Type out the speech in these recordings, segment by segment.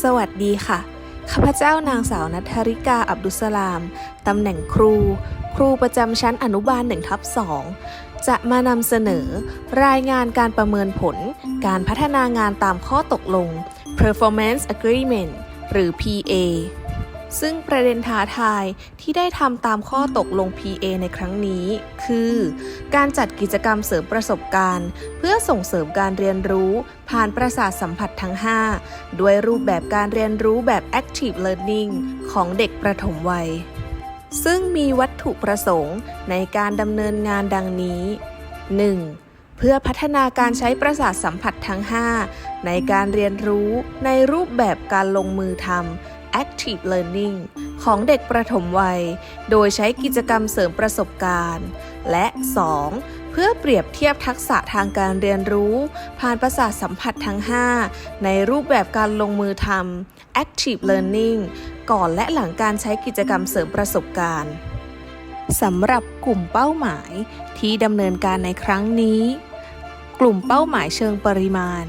สวัสดีค่ะ ข้าพเจ้านางสาวนัทธริกาอับดุสลาม ตำแหน่งครู ครูประจำชั้นอนุบาล1ทับ2จะมานำเสนอ รายงานการประเมินผล การพัฒนางานตามข้อตกลง performance agreement หรือ PA ซึ่งประเด็นท้าทายที่ได้ทำตามข้อตกลง PA ในครั้งนี้ คือ การจัดกิจกรรมเสริมประสบการณ์ เพื่อส่งเสริมการเรียนรู้ ผ่านประสาทสัมผัสทั้ง 5 ด้วยรูปแบบการเรียนรู้แบบ active learning ของเด็กประถมวัย ซึ่งมีวัตถุประสงค์ในการดำเนินงานดังนี้ 1. เพื่อพัฒนาการใช้ประสาทสัมผัสทั้ง 5 ในการเรียนรู้ในรูปแบบการลงมือทำ active learning ของเด็กประถมวัย โดยใช้กิจกรรมเสริมประสบการณ์ และ 2. เพื่อเปรียบเทียบทักษะทางการเรียนรู้ ผ่านประสาทสัมผัสทั้ง 5 ในรูปแบบการลงมือทำ active learning ก่อนและหลังการใช้กิจกรรมเสริมประสบการณ์สำหรับกลุ่มเป้าหมายที่ดำเนินการในครั้งนี้ กลุ่มเป้าหมายเชิงปริมาณ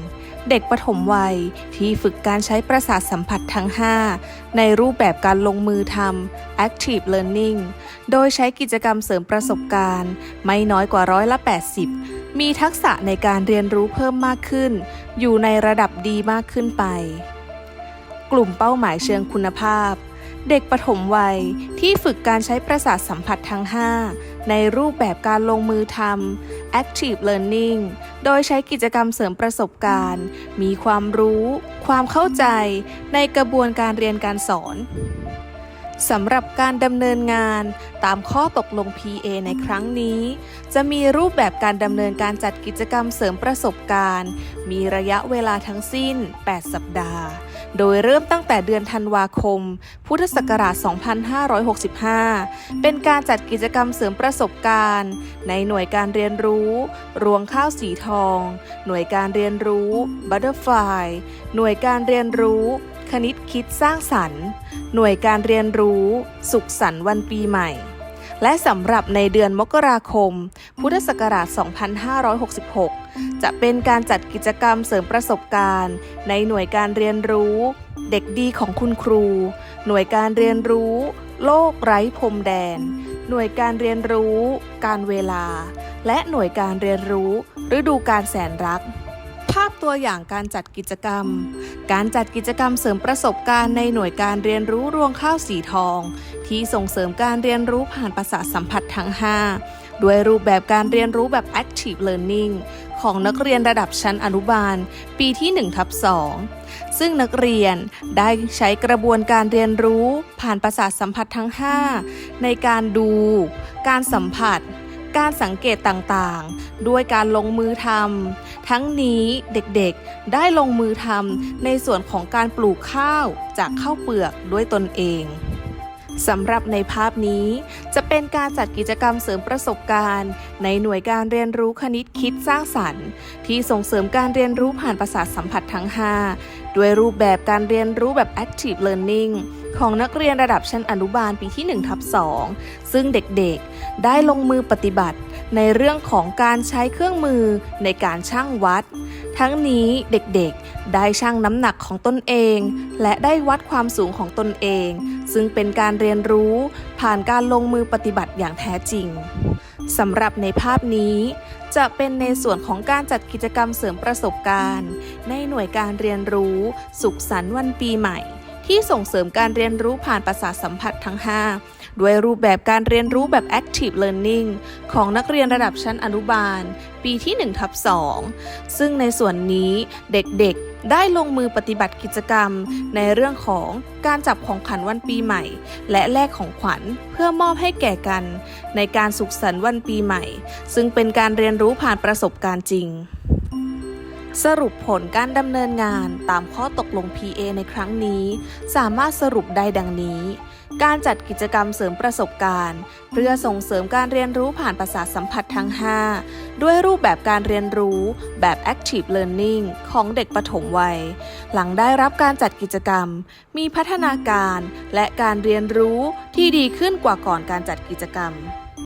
เด็กปฐมวัยที่ฝึกการใช้ประสาทสัมผัสทั้ง 5 ในรูปแบบการลงมือทำ active learning โดยใช้กิจกรรมเสริมประสบการณ์ ไม่น้อยกว่าร้อยละ 80 มีทักษะในการเรียนรู้เพิ่มมากขึ้น อยู่ในระดับดีมากขึ้นไป กลุ่มเป้าหมายเชิงคุณภาพเด็กปฐมวัยที่ฝึกการใช้ประสาทสัมผัสทั้ง 5 ในรูปแบบการลงมือทำ active learning โดยใช้กิจกรรมเสริมประสบการณ์ มีความรู้ ความเข้าใจในกระบวนการเรียนการสอนสำหรับการดำเนินงานตามข้อตกลง PA ในครั้งนี้ จะมีรูปแบบการดำเนินการจัดกิจกรรมเสริมประสบการณ์ มีระยะเวลาทั้งสิ้น 8 สัปดาห์ โดยเริ่มตั้งแต่เดือนธันวาคม พุทธศักราช 2565 เป็นการจัดกิจกรรมเสริมประสบการณ์ ในหน่วยการเรียนรู้ รวงข้าวสีทอง หน่วยการเรียนรู้ Butterfly หน่วยการเรียนรู้คณิตคิดสร้างสรรค์ หน่วยการเรียนรู้ สุขสันต์วันปีใหม่ และสำหรับในเดือนมกราคม พุทธศักราช 2566 จะเป็นการจัดกิจกรรมเสริมประสบการณ์ ในหน่วยการเรียนรู้ เด็กดีของคุณครู หน่วยการเรียนรู้ โลกไร้พรมแดน หน่วยการเรียนรู้ การเวลา และหน่วยการเรียนรู้ ฤดูการแสนรัก ภาพตัวอย่างการจัดกิจกรรม การจัดกิจกรรมเสริมประสบการณ์ในหน่วยการเรียนรู้รวงข้าวสีทอง ที่ส่งเสริมการเรียนรู้ผ่านประสาทสัมผัสทั้ง 5 ด้วยรูปแบบการเรียนรู้แบบ active learning ของนักเรียนระดับชั้นอนุบาล ปีที่1ทับ2ซึ่งนักเรียนได้ใช้กระบวนการเรียนรู้ ผ่านประสาทสัมผัสทั้ง 5 ในการดู การสัมผัส การสังเกตต่างๆ ด้วยการลงมือทำทั้งนี้เด็กๆ ได้ลงมือทำในส่วนของการปลูกข้าวจากข้าวเปลือกด้วยตนเองสำหรับในภาพนี้จะเป็นการจัดกิจกรรมเสริมประสบการณ์ ในหน่วยการเรียนรู้คณิตคิดสร้างสรรค์ ที่ส่งเสริมการเรียนรู้ผ่านประสาทสัมผัสทั้ง 5 ด้วยรูปแบบการเรียนรู้แบบ active learning ของนักเรียนระดับชั้นอนุบาลปีที่1ทับ2ซึ่งเด็กๆ ได้ลงมือปฏิบัติในเรื่องของการใช้เครื่องมือในการชั่งวัด ทั้งนี้เด็กๆ ได้ชั่งน้ำหนักของตนเอง และได้วัดความสูงของตนเอง ซึ่งเป็นการเรียนรู้ผ่านการลงมือปฏิบัติอย่างแท้จริงสำหรับในภาพนี้จะเป็นในส่วนของการจัดกิจกรรมเสริมประสบการณ์ ในหน่วยการเรียนรู้ สุขสันต์วันปีใหม่ ที่ส่งเสริมการเรียนรู้ผ่านประสาทสัมผัสทั้ง 5 ด้วยรูปแบบการเรียนรู้แบบ active learning ของนักเรียนระดับชั้นอนุบาล ปีที่1ทับ2ซึ่งในส่วนนี้เด็กๆ ได้ลงมือปฏิบัติกิจกรรม ในเรื่องของการจับของขวัญวันปีใหม่ และแลกของขวัญเพื่อมอบให้แก่กัน ในการสุขสันต์วันปีใหม่ ซึ่งเป็นการเรียนรู้ผ่านประสบการณ์จริง สรุปผลการดำเนินงานตามข้อตกลง PA ในครั้งนี้ สามารถสรุปได้ดังนี้ การจัดกิจกรรมเสริมประสบการณ์ เพื่อส่งเสริมการเรียนรู้ผ่านประสาทสัมผัสทั้ง 5 ด้วยรูปแบบการเรียนรู้แบบ active learning ของเด็กปฐมวัย หลังได้รับการจัดกิจกรรม มีพัฒนาการและการเรียนรู้ที่ดีขึ้นกว่าก่อนการจัดกิจกรรม